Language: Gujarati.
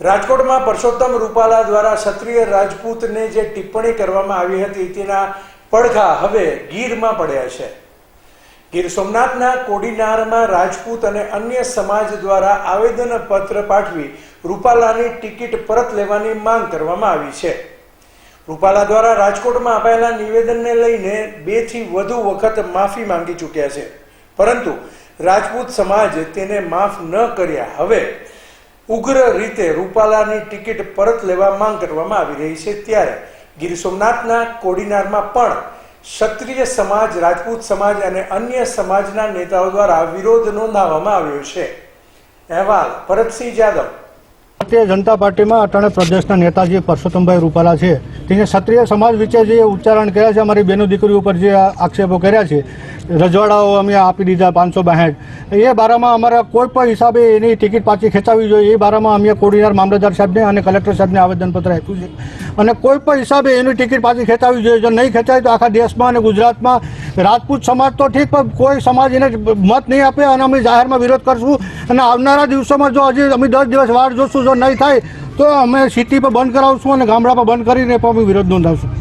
રાજકોટમાં પરસોત્તમ રૂપાલા દ્વારા ક્ષત્રિય રાજપૂતને જે ટિપ્પણી કરવામાં આવી હતી, તેના પડઘા હવે ગીરમાં પડ્યા છે. ગીર સોમનાથના કોડીનારમાં રાજપૂત અને અન્ય સમાજ દ્વારા આવેદન પત્ર પાઠવી રૂપાલાની ટિકિટ પરત લેવાની માંગ કરવામાં આવી છે. રૂપાલા દ્વારા રાજકોટમાં અપાયેલા નિવેદનને લઈને બેથી વધુ વખત માફી માંગી ચૂક્યા છે. પરંતુ રાજપૂત સમાજ તેને માફ ન કર્યા. હવે ઉગ્ર રીતે રૂપાલાની ટિકિટ પરત લેવા માંગ કરવામાં આવી રહી છે ત્યારે ગીર સોમનાથના કોડીનારમાં પણ ક્ષત્રિય સમાજ, રાજપૂત સમાજ અને અન્ય સમાજના નેતાઓ દ્વારા વિરોધ નોંધાવવામાં આવ્યો છે. અહેવાલ, ભરતસિંહ જાદવ ભારતીય જનતા પાર્ટીમાં અટાણે પ્રદેશના નેતાજી પરસોત્તમભાઈ રૂપાલા છે. તેને ક્ષત્રિય સમાજ વિશે જે ઉચ્ચારણ કર્યા છે, અમારી બેનો દીકરીઓ ઉપર જે આક્ષેપો કર્યા છે, રજવાડાઓ અમે આપી દીધા પાંચસો બાસઠ. એ બારામાં અમારા કોઈ પણ હિસાબે એની ટિકિટ પાછી ખેંચાવી જોઈએ. એ બારામાં અમે કોડીનાર મામલતદાર સાહેબને અને કલેક્ટર સાહેબને આવેદનપત્ર આપ્યું છે. અને કોઈ પણ હિસાબે એની ટિકિટ પાછી ખેંચાવી જોઈએ. જો નહીં ખેંચાય તો આખા દેશમાં અને ગુજરાતમાં રાજપૂત સમાજ તો ઠીક, પણ કોઈ સમાજ એને મત નહીં આપે અને અમે જાહેરમાં વિરોધ કરશું. અને આવનારા દિવસોમાં જો હજી અમે દસ દિવસ વાર જોશું, જો નહીં થાય, તો અમે સિટી પર બંધ કરાવશું અને ગામડા પર બંધ કરીને પણ અમે વિરોધ નોંધાવશું.